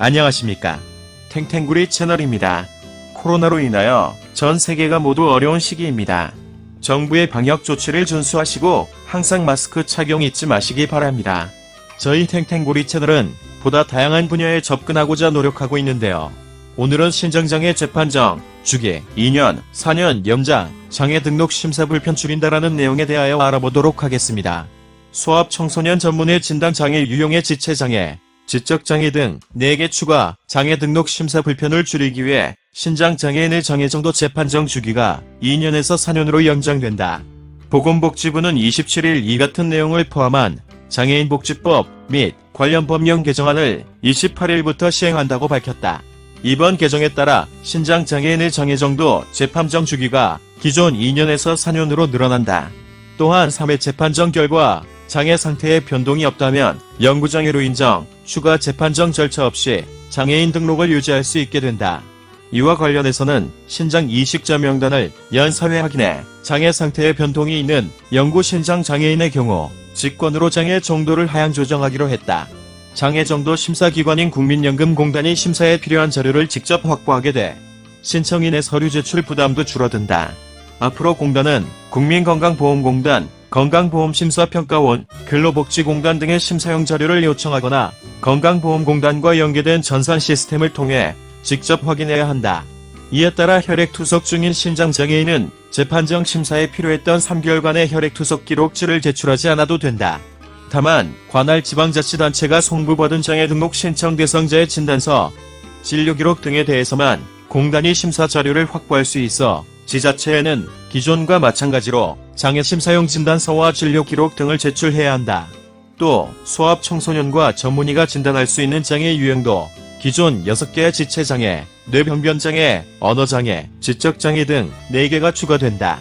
안녕하십니까. 탱탱구리 채널입니다. 코로나로 인하여 전 세계가 모두 어려운 시기입니다. 정부의 방역 조치를 준수하시고 항상 마스크 착용 잊지 마시기 바랍니다. 저희 탱탱구리 채널은 보다 다양한 분야에 접근하고자 노력하고 있는데요. 오늘은 신정장애 재판정, 주기, 2년, 4년 연장, 장애 등록 심사 불편 줄인다라는 내용에 대하여 알아보도록 하겠습니다. 소아업 청소년 전문의 진단 장애 유형의 지체 장애, 지적장애 등 4개 추가 장애 등록 심사 불편을 줄이기 위해 신장장애인의 장애 정도 재판정 주기가 2년에서 4년으로 연장된다. 보건복지부는 27일 이 같은 내용을 포함한 장애인복지법 및 관련 법령 개정안을 28일부터 시행한다고 밝혔다. 이번 개정에 따라 신장장애인의 장애 정도 재판정 주기가 기존 2년에서 4년으로 늘어난다. 또한 3회 재판정 결과 장애 상태에 변동이 없다면 영구장애로 인정, 추가 재판정 절차 없이 장애인 등록을 유지할 수 있게 된다. 이와 관련해서는 신장 이식자 명단을 연 4회 확인해 장애 상태에 변동이 있는 영구 신장 장애인의 경우 직권으로 장애 정도를 하향 조정하기로 했다. 장애 정도 심사기관인 국민연금공단이 심사에 필요한 자료를 직접 확보하게 돼 신청인의 서류 제출 부담도 줄어든다. 앞으로 공단은 국민건강보험공단, 건강보험심사평가원, 근로복지공단 등의 심사용 자료를 요청하거나 건강보험공단과 연계된 전산 시스템을 통해 직접 확인해야 한다. 이에 따라 혈액투석 중인 신장장애인은 재판정 심사에 필요했던 3개월간의 혈액투석 기록지를 제출하지 않아도 된다. 다만 관할 지방자치단체가 송부받은 장애 등록 신청 대상자의 진단서, 진료 기록 등에 대해서만 공단이 심사 자료를 확보할 수 있어 지자체에는 기존과 마찬가지로 장애 심사용 진단서와 진료 기록 등을 제출해야 한다. 또 소아업 청소년과 전문의가 진단할 수 있는 장애 유형도 기존 6개의 지체장애, 뇌병변장애, 언어장애, 지적장애 등 4개가 추가된다.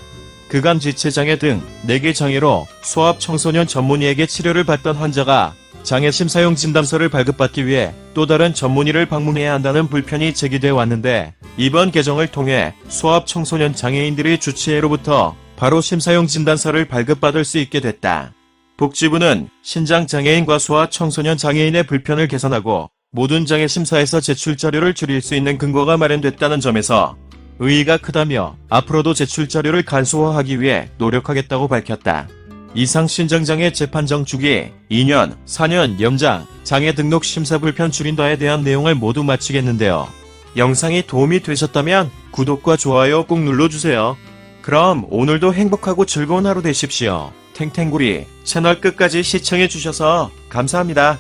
그간 지체장애 등 4개 장애로 소아업 청소년 전문의에게 치료를 받던 환자가 장애 심사용 진단서를 발급받기 위해 또 다른 전문의를 방문해야 한다는 불편이 제기돼 왔는데 이번 개정을 통해 소아업 청소년 장애인들이 주치의로부터 바로 심사용 진단서를 발급받을 수 있게 됐다. 복지부는 신장 장애인과 소아 청소년 장애인의 불편을 개선하고 모든 장애 심사에서 제출 자료를 줄일 수 있는 근거가 마련됐다는 점에서 의의가 크다며 앞으로도 제출 자료를 간소화하기 위해 노력하겠다고 밝혔다. 이상 신장장애 재판정 주기 2년, 4년 연장, 장애 등록 심사 불편 줄인다에 대한 내용을 모두 마치겠는데요. 영상이 도움이 되셨다면 구독과 좋아요 꼭 눌러주세요. 그럼 오늘도 행복하고 즐거운 하루 되십시오. 탱탱구리 채널 끝까지 시청해주셔서 감사합니다.